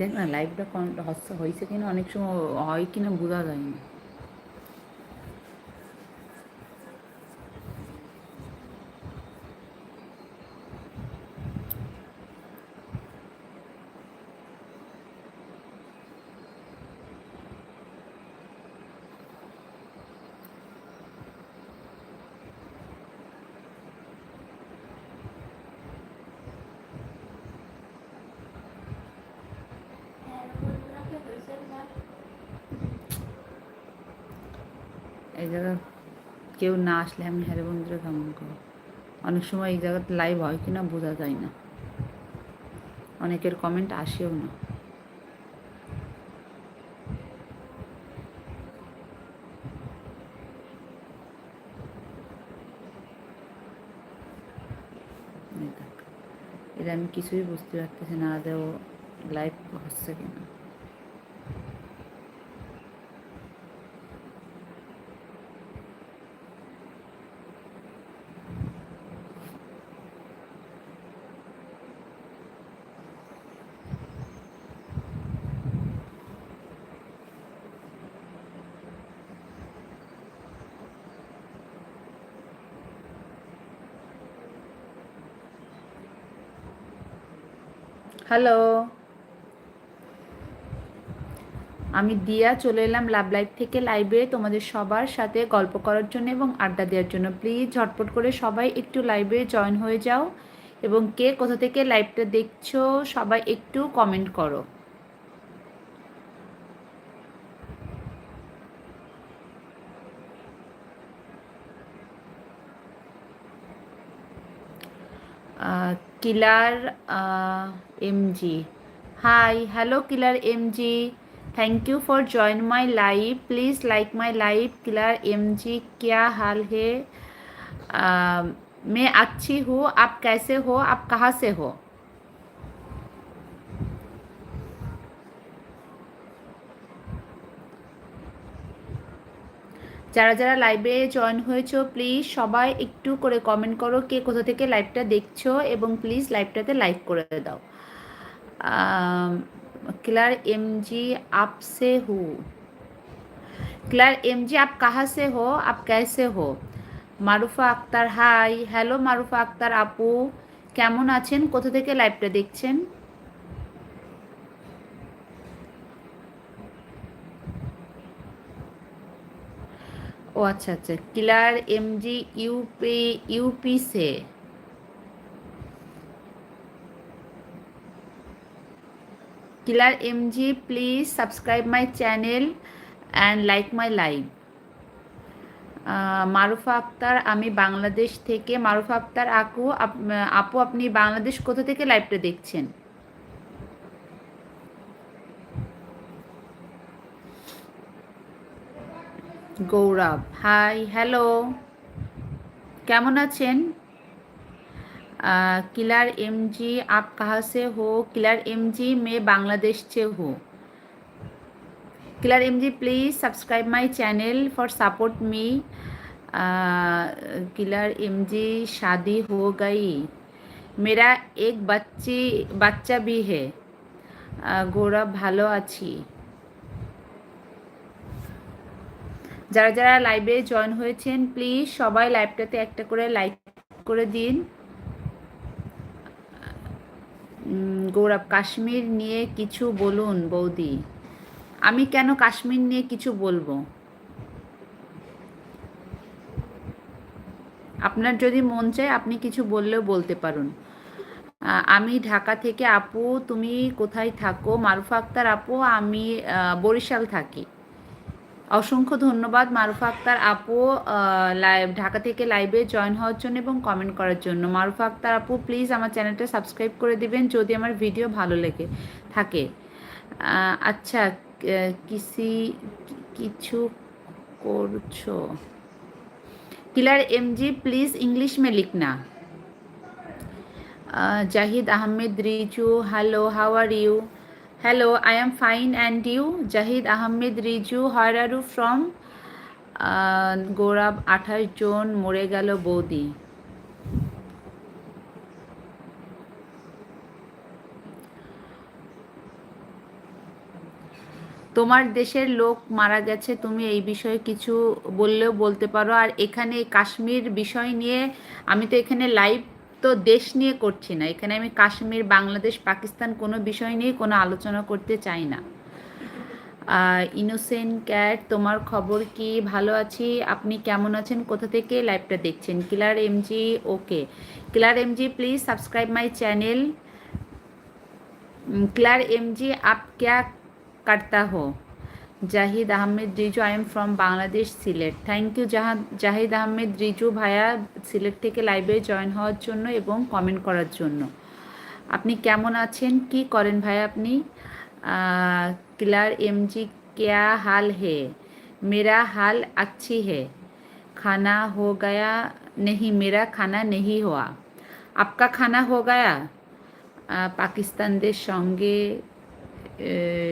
দেখ না লাইভটা হচ্ছে হয়েছে কিনা অনেক সময় হয় কিনা বোঝা যায় না। এই জায়গা কেউ না আসলে আমি হ্যারে বন্ধুরা কেমন করব? অনেক সময় এই জায়গাতে লাইভ হয় কিনা বোঝা যায় না। অনেকের কমেন্ট আসেও না। এটা আমি কিছুই বুঝতে পারতেছি না ও লাইভ হচ্ছে কিনা। হ্যালো। আমি দিয়া চলে এলাম লাভ লাইভ থেকে লাইভে তোমাদের সবার সাথে গল্প করার জন্য এবং আড্ডা দেওয়ার জন্য। প্লিজ ঝটপট করে সবাই একটু লাইভে জয়েন হয়ে যাও এবং কে কোথা থেকে লাইভটা দেখছ সবাই একটু কমেন্ট করো। killer MG hi hello killer MG thank you for join my live please like my live killer M G क्या हाल है आ, मैं अच्छी हूँ आप कैसे हो आप कहाँ से हो যারা যারা লাইভে জয়েন হয়েছো প্লিজ সবাই একটু করে কমেন্ট করো কে কোথা থেকে লাইভটা দেখছ এবং প্লিজ লাইভটাতে লাইক করে দাও। ক্লার এমজি আপ সে হু ক্লার এম জি আপ কাহা সে হো আপ ক্যাসে হো মারুফা আক্তার হাই হ্যালো মারুফা আক্তার আপু কেমন আছেন কোথা থেকে লাইভটা দেখছেন ও আচ্ছা আচ্ছা। Killer, MG, UP UP say? Killer, MG, please subscribe my channel and like my live. Marufa Akter, আমি বাংলাদেশ থেকে। মারুফা আক্তার, আকু আপু, আপনি বাংলাদেশ কোথা থেকে লাইভটা দেখছেন? গৌরব হাই হ্যালো কেমন আছেন किलर एम जी आप कहाँ से हो किलर एम जी मैं बांग्लादेश से हूँ killer M G please subscribe my channel for support me killer M G शादी हो गई मेरा एक बच्ची बच्चा भी है গৌরব ভালো আছি যারা যারা লাইভে জয়েন হয়েছেন প্লিজ সবাই লাইভটাতে একটা করে লাইক করে দিন। গৌরব, কাশ্মীর নিয়ে কিছু বলুন, বৌদি। আমি কেন কাশ্মীর নিয়ে কিছু বলব? আপনার যদি মন চায়, আপনি কিছু বললেও বলতে পারুন। আমি ঢাকা থেকে আপু, তুমি কোথায় থাকো? মারুফা আক্তার আপু, আমি বরিশাল থাকি। অসংখ্য ধন্যবাদ মারুফা আক্তার আপু লাইভ ঢাকা থেকে লাইভে জয়েন হওয়ার জন্য এবং কমেন্ট করার জন্য। মারুফা আক্তার আপু প্লিজ আমার চ্যানেলটা সাবস্ক্রাইব করে দিবেন যদি আমার ভিডিও ভালো লেগে থাকে। আচ্ছা কিসি, কিছু করছ? কিলার এমজি প্লিজ ইংলিশ মে লিখনা Zahid Ahmed, Riju hello how are you hello I am fine and you Zahid Ahmed Riju you from Gaurav আঠাশ জন মরে গেল বৌদি। তোমার দেশের লোক মারা গেছে, তুমি এই বিষয়ে কিছু বললেও বলতে পারো। আর এখানে কাশ্মীর বিষয় নিয়ে আমি তো এখানে লাইভ তো দেশ নিয়ে করছি না। এখানে আমি কাশ্মীর, বাংলাদেশ, পাকিস্তান কোনো বিষয় নিয়ে কোনো আলোচনা করতে চাই না। ইনোসেন্ট ক্যাট, তোমার খবর কি? ভালো আছি? আপনি কেমন আছেন? কোথা থেকে লাইভটা দেখছেন? Killer MG, okay. Killer MG, please subscribe my channel. Killer MG, up ক্যা কাটতা হো? Zahid Ahmed Riju I am from Bangladesh Sylhet thank you জাহা Zahid Ahmed, Riju ভাইয়া সিলেট থেকে লাইভে জয়েন হওয়ার জন্য এবং কমেন্ট করার জন্য। আপনি কেমন আছেন? কি করেন ভাই আপনি? কিলার এমজি কেয়া হাল হে? মেরা হাল আচ্ছি হে। খানা হো গয়া নেহি, মেরা খানা নেহি হওয়া আপকা খানা হো গয়া? পাকিস্তানদের সঙ্গে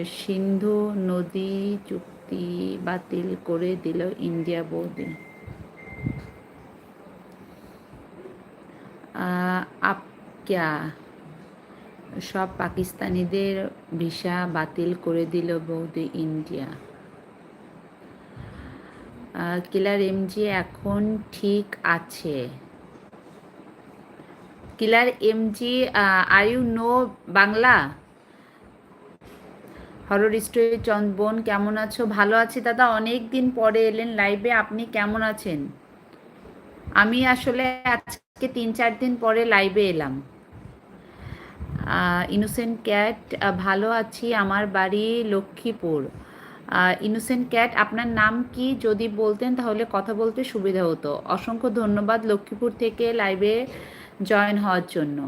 সিন্ধু নদী চুক্তি বাতিল করে দিল ইন্ডিয়া বৌদি আহ, আপ ক্যা সব পাকিস্তানিদের ভিসা বাতিল করে দিল বৌদি ইন্ডিয়া। কিলার এমজি এখন ঠিক আছে। Killer MG are you know Bangla? Horror story চন্দবন কেমন আছো? ভালো আছি দাদা। অনেক দিন পরে এলেন লাইভে। আপনি কেমন আছেন? আমি আসলে আজকে তিন চার দিন পরে লাইভে এলাম। ইনোসেন্ট ক্যাট ভালো আছি। আমার বাড়ি লক্ষ্মীপুর। ইনোসেন্ট ক্যাট আপনার নাম কি? যদি বলতেন তাহলে কথা বলতে সুবিধা হতো। অসংখ্য ধন্যবাদ লক্ষ্মীপুর থেকে লাইভে জয়েন হওয়ার জন্য।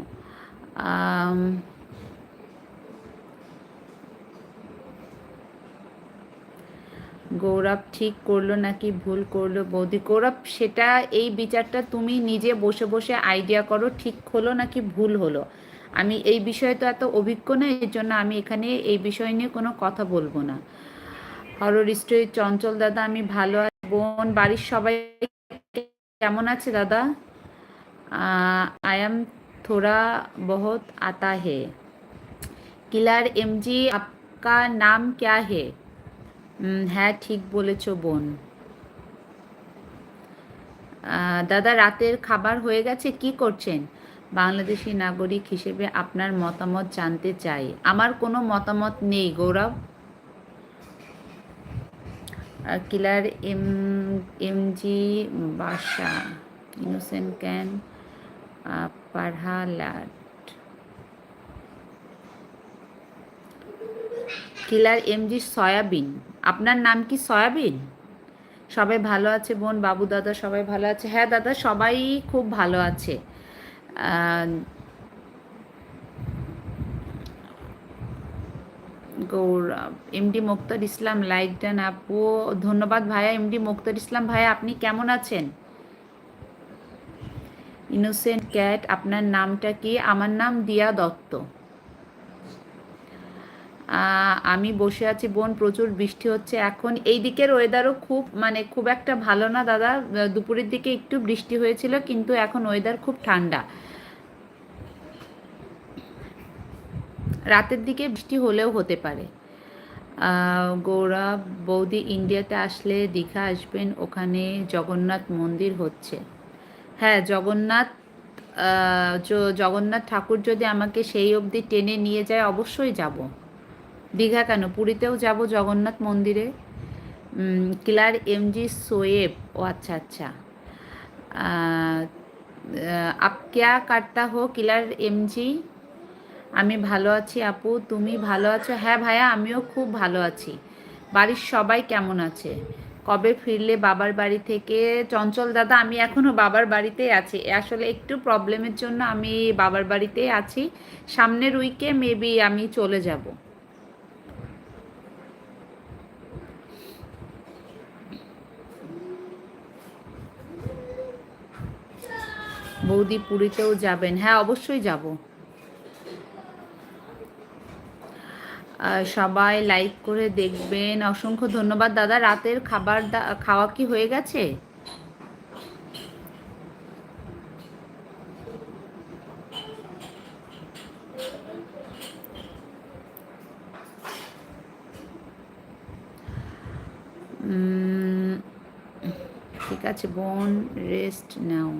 গৌরব ঠিক করল নাকি ভুল করল বৌদি? গৌরব, সেটা এই বিচারটা তুমি নিজে বসে বসে আইডিয়া করো, ঠিক হলো নাকি ভুল হলো? আমি এই বিষয়ে তো এত অভিজ্ঞ না, এর জন্য আমি এখানে এই বিষয় নিয়ে কোনো কথা বলব না। হরর স্ট্রি চঞ্চল দাদা, আমি ভালো আছি। বোন, বাড়ির সবাই কেমন আছে দাদা? আই এম থোড়া বহুত আতা হে। কিলার এমজি, আপকা নাম ক্যা হে? হ্যাঁ ঠিক বলেছ, বোন। দাদা, রাতের খাবার হয়ে গেছে, কি করছেন? বাংলাদেশি নাগরিক হিসেবে আপনার মতামত জানতে চাই। আমার কোনো মতামত নেই, গৌরব। কিলার এম, এমজি বাসা innocent can পারহালাট। Killer MG soybean. আপনার নাম কি সয়াবিন? সবাই ভালো আছে বোন? বাবু, দাদা সবাই ভালো আছে? হ্যাঁ দাদা, সবাই খুব ভালো আছে। গৌরব এমডি মুক্তার ইসলাম লাইক ডান আপু। ধন্যবাদ ভাইয়া এমডি মুক্তার ইসলাম ভাইয়া আপনি কেমন আছেন? ইনোসেন্ট ক্যাট আপনার নামটা কি? আমার নাম দিয়া দত্ত। আমি বসে আছি, বোন, প্রচুর বৃষ্টি হচ্ছে এখন। এই দিকের ওয়েদারও খুব মানে খুব একটা ভালো না, দাদা। দুপুরের দিকে একটু বৃষ্টি হয়েছিল, কিন্তু এখন ওয়েদার খুব ঠান্ডা। রাতের দিকে বৃষ্টি হলেও হতে পারে। গৌরব বৌদি ইন্ডিয়াতে আসলে দীঘা আসবেন, ওখানে জগন্নাথ মন্দির হচ্ছে। হ্যাঁ জগন্নাথ জগন্নাথ ঠাকুর যদি আমাকে সেই অবধি টেনে নিয়ে যায়, অবশ্যই যাব। দীঘা কেন? পুরীতেও যাব জগন্নাথ মন্দিরে? কিলার এমজি সোয়েব, ও আচ্ছা আচ্ছা। আপ ক্যা কাটতা হো কিলার এমজি? আমি ভালো আছি আপু, তুমি ভালো আছো? হ্যাঁ ভাইয়া, আমিও খুব ভালো আছি। বাড়ির সবাই কেমন আছে? কবে ফিরলে বাবার বাড়ি থেকে? চঞ্চল দাদা, আমি এখনও বাবার বাড়িতেই আছি। আসলে একটু প্রবলেমের জন্য আমি বাবার বাড়িতেই আছি। সামনের উইকে মেবি আমি চলে যাব। বৌদি পুরীতেও যাবেন। হ্যাঁ অবশ্যই যাব। সবাই লাইক করে দেখবেন। অসংখ্য ধন্যবাদ। দাদা, রাতের খাবার খাওয়া কি হয়ে গেছে? ঠিক আছে, বোন রেস্ট নাও।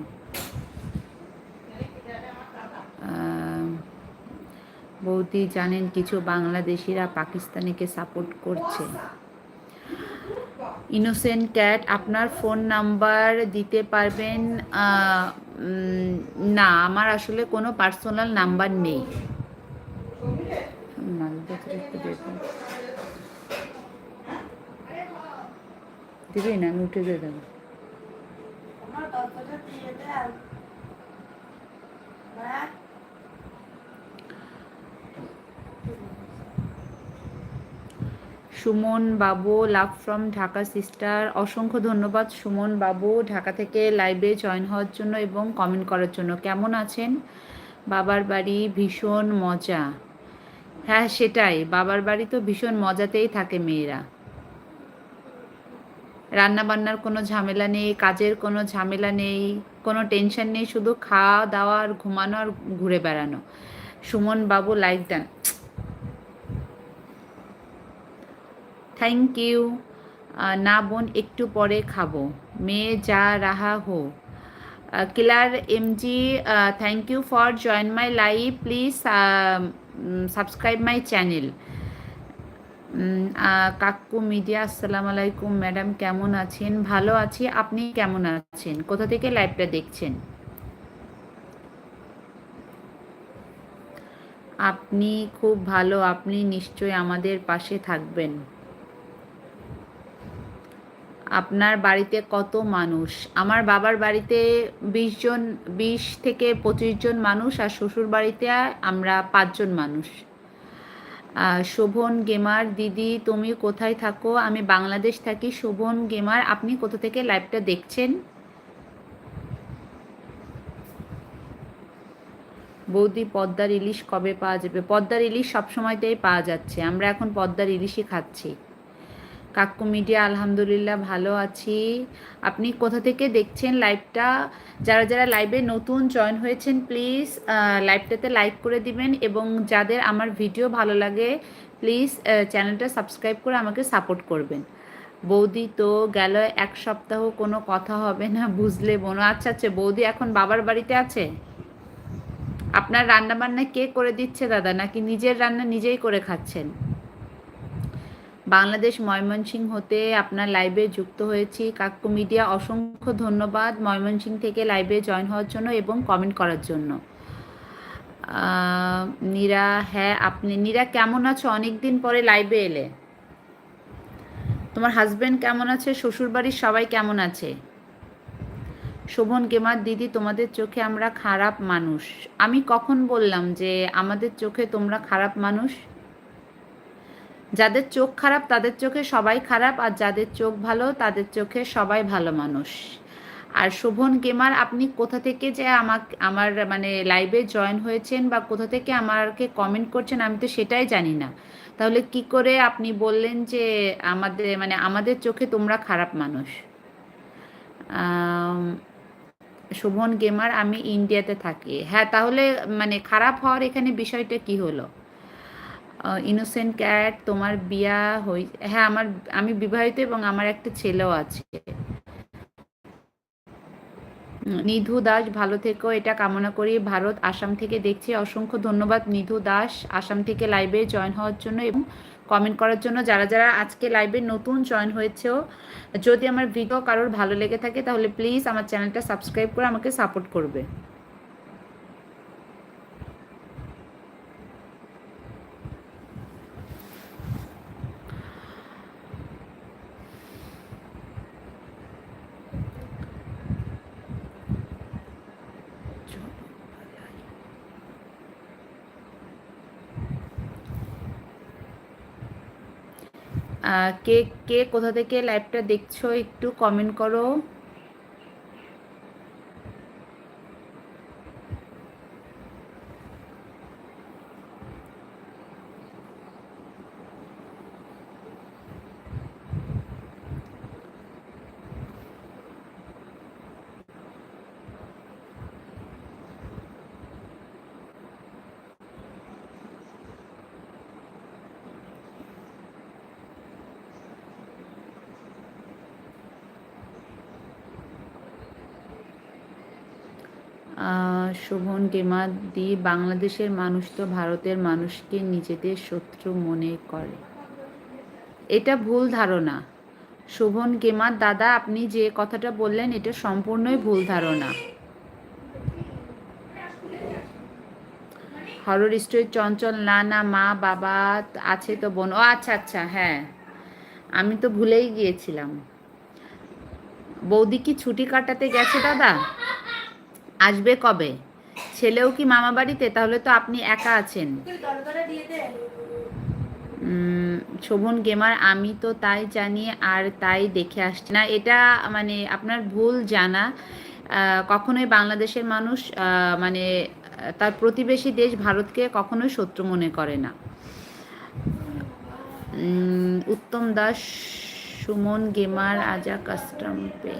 বৌদি জানেন কিছু বাংলাদেশিরা পাকিস্তানিকে সাপোর্ট করছে। ইনোসেন্ট ক্যাট আপনার ফোন নাম্বার দিতে পারবেন না, আমার আসলে কোনো পার্সোনাল নাম্বার নেই। দিবি আমি উঠে দিয়ে ততটা দিয়ে দেন হ্যাঁ সুমন বাবু, লাভ ফ্রম ঢাকা সিস্টার। অসংখ্য ধন্যবাদ সুমন বাবু ঢাকা থেকে লাইভে জয়েন হওয়ার জন্য এবং কমেন্ট করার জন্য। কেমন আছেন? বাবার বাড়ি ভীষণ মজা। হ্যাঁ সেটাই। বাবার বাড়ি তো ভীষণ মজাতেই থাকে মেয়েরা। রান্না বান্নার কোনো ঝামেলা নেই, কাজের কোনো ঝামেলা নেই, কোনো টেনশন নেই, শুধু খাওয়া দাওয়া আর ঘুমানো আর ঘুরে বেড়ানো। সুমন বাবু লাইক দেন থ্যাংক ইউ না বোন, একটু পরে খাব। মেয়ে যা রাহা হো। Killer MG thank you for join my live please subscribe my channel কাকু মিডিয়া, আসসালামু আলাইকুম। ম্যাডাম, কেমন আছেন? ভালো আছি। আপনি কেমন আছেন? কোথা থেকে লাইভটা দেখছেন? আপনি খুব ভালো। আপনি নিশ্চয়ই আমাদের পাশে থাকবেন। আপনার বাড়িতে কত মানুষ? আমার বাবার বাড়িতে বিশ জন, বিশ থেকে পঁচিশ জন মানুষ আর শ্বশুর বাড়িতে আমরা পাঁচজন মানুষ। শোভন গেমার, দিদি তুমি কোথায় থাকো? আমি বাংলাদেশ থাকি। শোভন গেমার, আপনি কোথা থেকে লাইভটা দেখছেন? বৌদি, পদ্মার ইলিশ কবে পাওয়া যাবে? পদ্মার ইলিশ সবসময়তেই পাওয়া যাচ্ছে। আমরা এখন পদ্মার ইলিশই খাচ্ছি। কাকু মিডিয়া, আলহামদুলিল্লাহ ভালো আছি। আপনি কোথা থেকে দেখছেন লাইভটা? যারা যারা লাইভে নতুন জয়েন হয়েছেন, প্লিজ লাইভটাতে লাইক করে দিবেন এবং যাদের আমার ভিডিও ভালো লাগে, প্লিজ চ্যানেলটা সাবস্ক্রাইব করে আমাকে সাপোর্ট করবেন। বৌদি তো গেল এক সপ্তাহ, কোনো কথা হবে না, বুঝলে বোনো। আচ্ছা আচ্ছা বৌদি এখন বাবার বাড়িতে আছে? আপনার রান্না বান্না কে করে দিচ্ছে দাদা? নাকি নিজের রান্না নিজেই করে খাচ্ছেন? বাংলাদেশ ময়মনসিং হতে আপনার লাইভে যুক্ত হয়েছি। কাকু মিডিয়া অসংখ্য ধন্যবাদ ময়মনসিং থেকে লাইভে জয়েন হওয়ার জন্য এবং কমেন্ট করার জন্য। নীরা হ্যাঁ আপনি, নীরা কেমন আছো? অনেক দিন পরে লাইভে এলে। তোমার হাজব্যান্ড কেমন আছে? শ্বশুরবাড়ির সবাই কেমন আছে? শোভন গেমার দিদি, তোমাদের চোখে আমরা খারাপ মানুষ। আমি কখন বললাম যে আমাদের চোখে তোমরা খারাপ মানুষ? যাদের চোখ খারাপ, তাদের চোখে সবাই খারাপ, আর যাদের চোখ ভালো, তাদের চোখে সবাই ভালো মানুষ। আর শোভন গেমার, আপনি কোথা থেকে যে আমাকে, আমার মানে লাইভে জয়েন হয়েছেন বা কোথা থেকে আমাকে কমেন্ট করছেন, আমি তো সেটাই জানি না। তাহলে কি করে আপনি বললেন যে আমাদের মানে আমাদের চোখে তোমরা খারাপ মানুষ? শোভন গেমার, আমি ইন্ডিয়াতে থাকি। হ্যাঁ তাহলে মানে খারাপ হওয়ার এখানে বিষয়টা কি হলো? ইনোসেন্ট ক্যাট তোমার বিয়া হই হ্যাঁ আমার, আমি বিবাহিত এবং আমার একটা ছেলেও আছে। নিধু দাস, ভালো থেকো, এটা কামনা করি। ভারত, আসাম থেকে দেখছি। অসংখ্য ধন্যবাদ নিধু দাস। আসাম থেকে লাইভে জয়েন হওয়ার জন্য এবং কমেন্ট করার জন্য যারা যারা আজকে লাইভে নতুন জয়েন হয়েছেও, যদি আমার ভিডিও কারোর ভালো লেগে থাকে, তাহলে প্লিজ আমার চ্যানেলটা সাবস্ক্রাইব করে আমাকে সাপোর্ট করবে। কে কে কোথা থেকে লাইভটা দেখছ একটু কমেন্ট করো। শোভন গেমাদি বাংলাদেশের মানুষ তো ভারতের মানুষকে নিজেদের শত্রু মনে করে। এটা ভুল ধারণা। শোভন গেমার দাদা, আপনি যে কথাটা বললেন, এটা সম্পূর্ণই ভুল ধারণা। হরর স্টোরি চঞ্চল, না না, মা, বাবা আছে তো বোন। ও আচ্ছা আচ্ছা হ্যাঁ। আমি তো ভুলেই গিয়েছিলাম। বৌদি কি ছুটি কাটাতে গেছে, দাদা? আসবে কবে? ছেলেও কি মামা বাড়িতে? তাহলে তো আপনি একা আছেন। শোভন গেমার, আমি তো তাই জানি আর তাই দেখে আসছি না। এটা মানে আপনার ভুল জানা। কখনোই বাংলাদেশের মানুষ মানে তার প্রতিবেশী দেশ ভারতকে কখনোই শত্রু মনে করে না। উত্তম দাস, সুমন গেমার, আজা কাস্টম পে।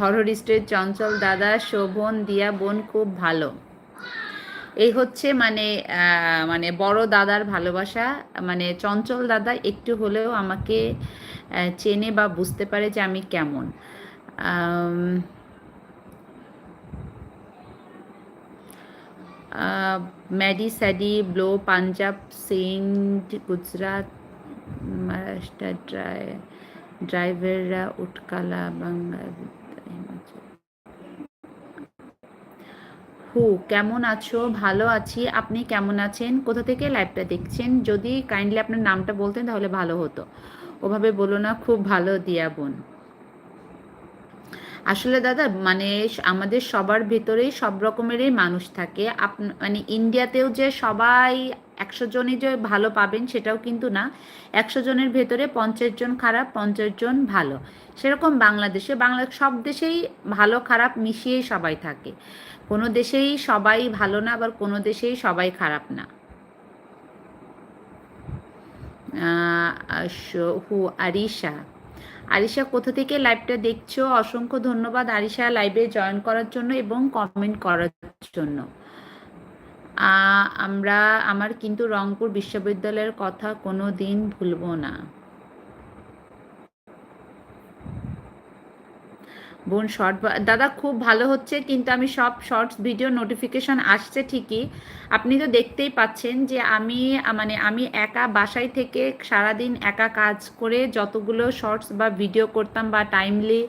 হরর স্টেট চঞ্চল দাদা, শোভন, দিয়া বোন খুব ভালো। এই হচ্ছে মানে মানে বড় দাদার ভালোবাসা। মানে চঞ্চল দাদা একটু হলেও আমাকে চেনে বা বুঝতে পারে যে আমি কেমন। Maddy Saddy, blow, Punjab Sindh Gujarat, Maharashtra dry ড্রাইভাররা উটকালা বাংলা হু, কেমন আছো? ভালো আছি। আপনি কেমন আছেন? কোথা থেকে লাইভটা দেখছেন? যদি কাইন্ডলি আপনার নামটা বলতেন তাহলে ভালো হতো। ওভাবে বলো না, খুব ভালো দিয়া বোন। আসলে দাদা মানে আমাদের সবার ভেতরেই সব রকমেরই মানুষ থাকে। আপ মানে ইন্ডিয়াতেও যে সবাই একশো জনই যে ভালো পাবেন সেটাও কিন্তু না। একশো জনের ভেতরে পঞ্চাশ জন খারাপ, পঞ্চাশ জন ভালো। সেরকম বাংলাদেশে, বাংলা সব দেশেই ভালো, খারাপ মিশিয়েই সবাই থাকে। কোনো দেশেই সবাই ভালো না, আবার কোনো দেশেই সবাই খারাপ না। হু, আরিশা। আরিশা, কোথা থেকে লাইভটা দেখছ? অসংখ্য ধন্যবাদ আরিশা লাইভে জয়েন করার জন্য এবং কমেন্ট করার জন্য। আমরা আমার কিন্তু রংপুর বিশ্ববিদ্যালয়ের কথা কোনো দিন ভুলবো না। বোন শর্ট দাদা খুব ভালো হচ্ছে, কিন্তু আমি সব শর্টস ভিডিও নোটিফিকেশন আসছে ঠিকই। আপনি তো দেখতেই পাচ্ছেন যে আমি মানে আমি একা বাসায় থেকে সারাদিন একা কাজ করে যতগুলো শর্টস বা ভিডিও করতাম বা টাইমলি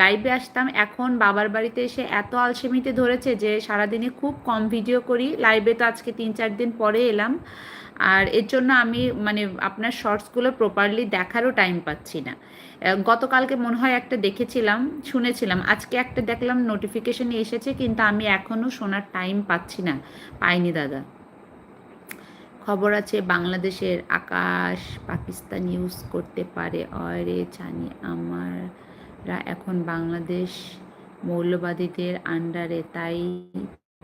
লাইভে আসতাম, এখন বাবার বাড়িতে এসে এত আলসেমিতে ধরেছে যে সারাদিনে খুব কম ভিডিও করি। লাইভে তো আজকে তিন চার দিন পরে এলাম। আর এর জন্য আমি মানে আপনার শর্টসগুলো প্রপারলি দেখারও টাইম পাচ্ছি না। গতকালকে মনে হয় একটা দেখেছিলাম, শুনেছিলাম। আজকে একটা দেখলাম নোটিফিকেশন এসেছে, কিন্তু আমি এখনও শোনার টাইম পাচ্ছি না। পাইনি, দাদা। খবর আছে, বাংলাদেশের আকাশ পাকিস্তান ইউজ করতে পারে। অরে জানি আমরা এখন বাংলাদেশ মৌলবাদীদের আন্ডারে তাই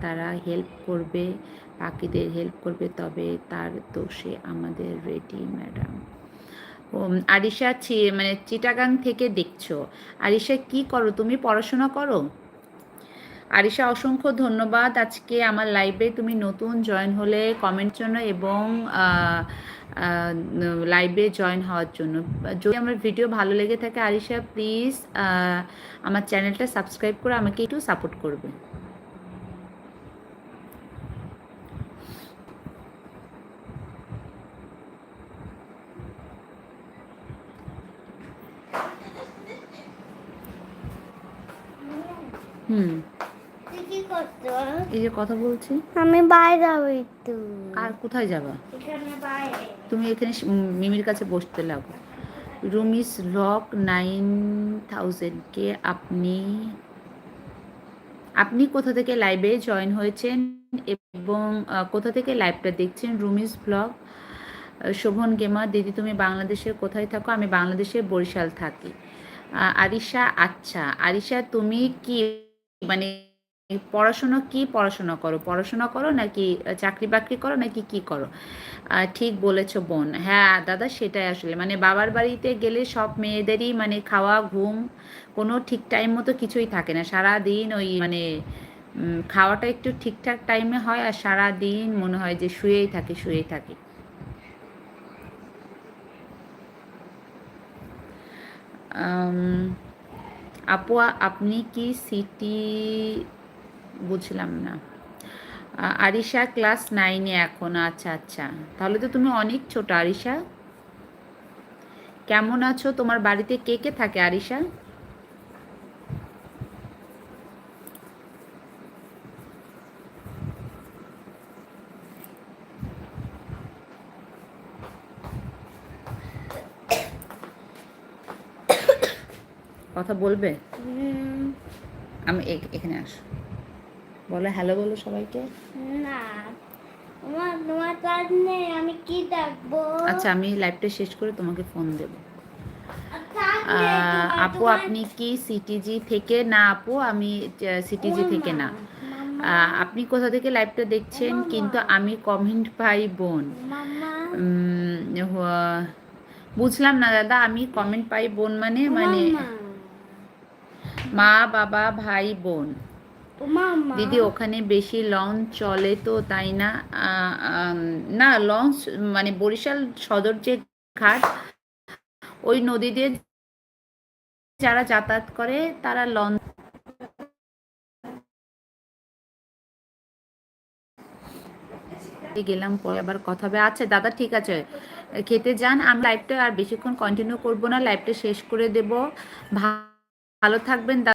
তারা হেল্প করবে পাখিদের হেল্প করবে, তবে তার দোষে আমাদের রেডি ম্যাডাম আরিশা মানে চিটাগাং থেকে দেখছ। আরিশা, কি করো? তুমি পড়াশোনা করো? আরিশা, অসংখ্য ধন্যবাদ। আজকে আমার লাইভে তুমি নতুন জয়েন হলে কমেন্ট জন্য এবং লাইভে জয়েন হওয়ার জন্য। যদি আমার ভিডিও ভালো লেগে থাকে, আরিশা প্লিজ আমার চ্যানেলটা সাবস্ক্রাইব করে আমাকে একটু সাপোর্ট করবে হুম তুই কি করছ এই যে কথা বলছি? আমি বাইরে যাব একটু। আর কোথায় যাবা? এখানে বাইরে। তুমি এখানে মিমির কাছে বসতে লাগো। রুমিস লক নাইন থাউজেন্ডকে আপনি আপনি কোথা থেকে লাইভে জয়েন হয়েছেন এবং কোথা থেকে লাইভটা দেখছেন? রুম রুমিস ব্লগ শোভন গেমা দিদি তুমি বাংলাদেশের কোথায় থাকো? আমি বাংলাদেশের বরিশাল থাকি। আরিশা আচ্ছা। আরিশা তুমি কি মানে পড়াশোনা কি পড়াশোনা করো? পড়াশোনা করো নাকি চাকরি বাকরি করো নাকি কি করো? ঠিক বলেছ বোন। হ্যাঁ দাদা সেটাই আসলে। মানে বাবার বাড়িতে গেলে সব মেয়েদেরই মানে খাওয়া, ঘুম কোনো ঠিক টাইম মতো কিছুই থাকে না। সারা দিন ওই মানে খাওয়াটা একটু ঠিকঠাক টাইমে হয় আর সারা দিন মনে হয় যে শুয়েই থাকে শুয়েই থাকে। আপু, আপনি কি সিটি বুঝলাম না। আরিশা ক্লাস নাইনে এখন আচ্ছা আচ্ছা। তাহলে তো তুমি অনেক ছোট আরিশা। কেমন আছো? তোমার বাড়িতে কে কে থাকে আরিশা? কথা বলবে? আমি এখানে আস। বলো হ্যালো বলো সবাইকে। না তোমার কাজ নেই আমি কি ডাকবো আচ্ছা আমি লাইভটা শেষ করে তোমাকে ফোন দেব। আপু আপনি কি সিটিজি থেকে? না আপু আমি সিটিজি থেকে না। আপনি কোথা থেকে লাইভটা দেখছেন? কিন্তু আমি কমেন্ট পাই বোন। বুঝলাম না দাদা আমি কমেন্ট পাই বোন মানে মানে মা বাবা ভাই বোন। দিদি ওখানে বেশি লঞ্চ চলে তো তাই না? না, লঞ্চ মানে বরিশাল সদর যে ঘাট, ওই নদী দিয়ে যারা যাতায়াত করে, তারা লঞ্চ গেলাম, পরে আবার কথা হবে। আচ্ছা দাদা, ঠিক আছে। খেতে যান। আমি লাইভটা আর বেশিক্ষণ কন্টিনিউ করব না। লাইভটা শেষ করে দেব। ভালো থাকবেন দাদা